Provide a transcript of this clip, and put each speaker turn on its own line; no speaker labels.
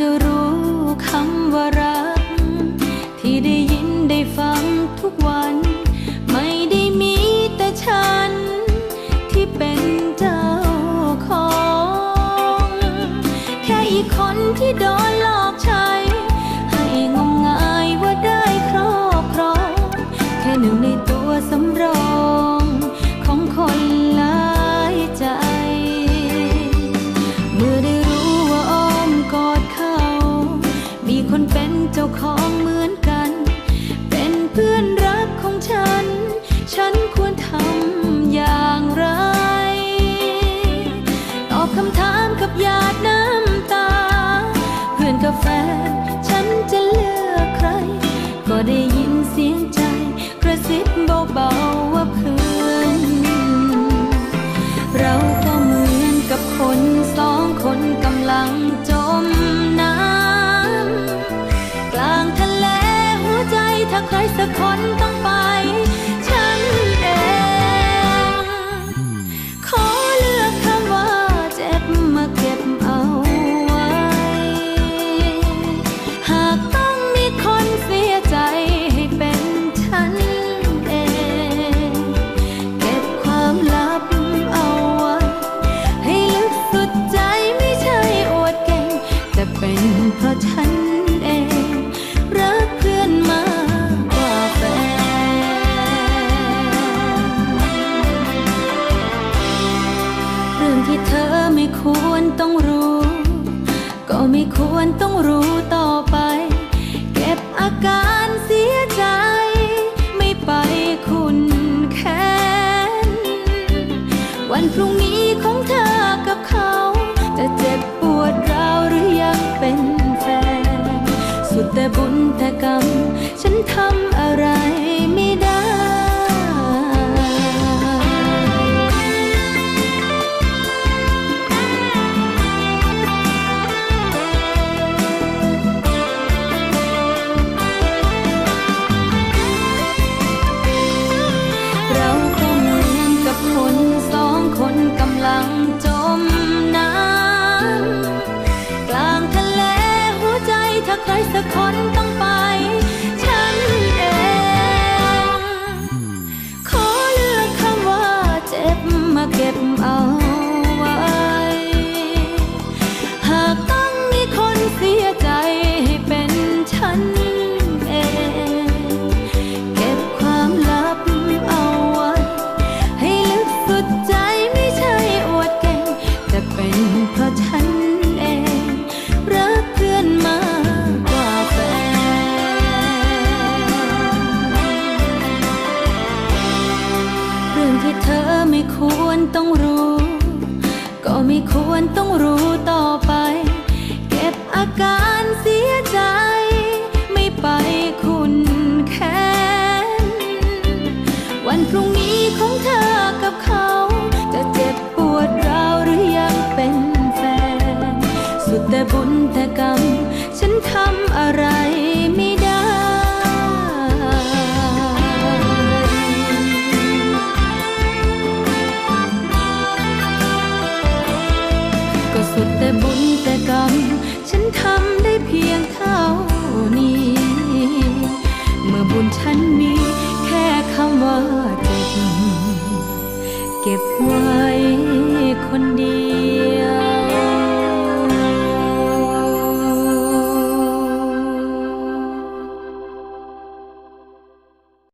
จะรู้คำว่ารัก ที่ได้ยินได้ฟังทุกวัน ไม่ได้มีแต่ฉัน ที่เป็นเจ้าของ แค่อีกคนที่โดนหลอกใช้ ให้งมงายว่าได้ครอบครอง แค่หนึ่งในตัว แฟน ฉันจะเลือกใคร ก็ได้ยินเสียงใจ กระซิบเบาๆว่าเพื่อน เราก็เหมือนกับคนสองคนกำลังจมน้ำกลางทะเลหัวใจถ้าใครสักคน ไม่ควรต้องรู้ต่อไป เก็บอาการเสียใจ ไม่ไปคุณแค้นวันพรุ่งนี้ของเธอกับเขา จะเจ็บปวดร้าวหรือยังเป็นแฟน สุดแต่บุญแต่กรรม ฉันทำอะไรไม่ ที่เธอไม่ควรต้องรู้ ก็ไม่ควรต้องรู้ต่อไป เก็บอาการเสียใจ แต่บุญแต่กรรม ฉันทำได้เพียงเท่านี้ เมื่อบุญฉันมีแค่คำว่าเก็บ เก็บไว้คนดี